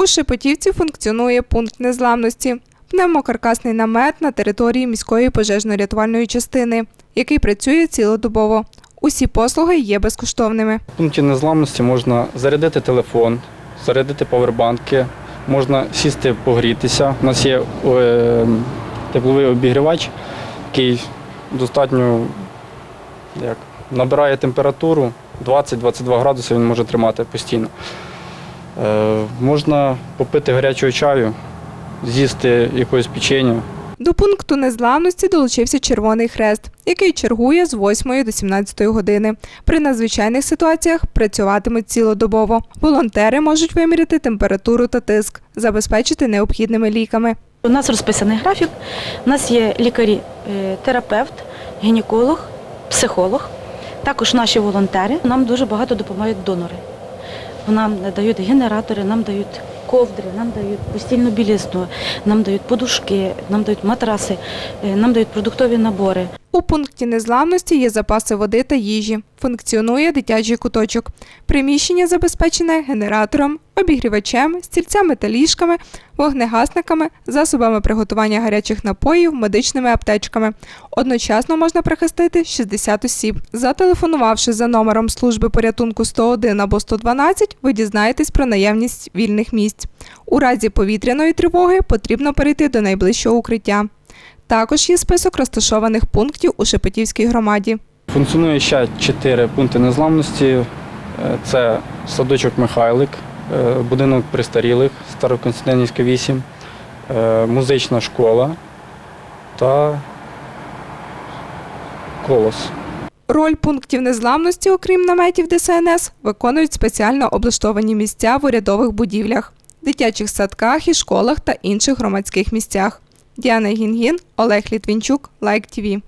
У Шепетівці функціонує пункт незламності. Пневмокаркасний намет на території міської пожежно-рятувальної частини, який працює цілодобово. Усі послуги є безкоштовними. В пункті незламності можна зарядити телефон, зарядити павербанки, можна сісти погрітися. У нас є е, тепловий обігрівач, який достатньо як, набирає температуру 20-22 градуси, він може тримати постійно. Е, можна попити гарячого чаю, з'їсти якогось печення. До пункту незламності долучився Червоний Хрест, який чергує з 8 до 17 години. При надзвичайних ситуаціях працюватимуть цілодобово. Волонтери можуть виміряти температуру та тиск, забезпечити необхідними ліками. У нас розписаний графік. У нас є лікарі, е, терапевт, гінеколог, психолог, також наші волонтери. Нам дуже багато допомагають донори. Нам дають генератори, нам дають ковдри, нам дають постільну білизну, нам дають подушки, нам дають матраси, е, нам дають продуктові набори. У пункті незламності є запаси води та їжі. Функціонує дитячий куточок. Приміщення забезпечене генератором, обігрівачем, стільцями та ліжками, вогнегасниками, засобами приготування гарячих напоїв, медичними аптечками. Одночасно можна прихистити 60 осіб. Зателефонувавши за номером служби порятунку 101 або 112, ви дізнаєтесь про наявність вільних місць. У разі повітряної тривоги потрібно перейти до найближчого укриття. Також є список розташованих пунктів у Шепетівській громаді. Функціонує ще чотири пункти незламності. Е, Це садочок Михайлик, е, будинок престарілих, Староконстантинівська 8, е, музична школа та колос. Роль пунктів незламності, окрім наметів ДСНС, виконують спеціально облаштовані місця в урядових будівлях, дитячих садках і школах та інших громадських місцях. Діана Гінгін, Олег Літвінчук, Лайк ТІВІ.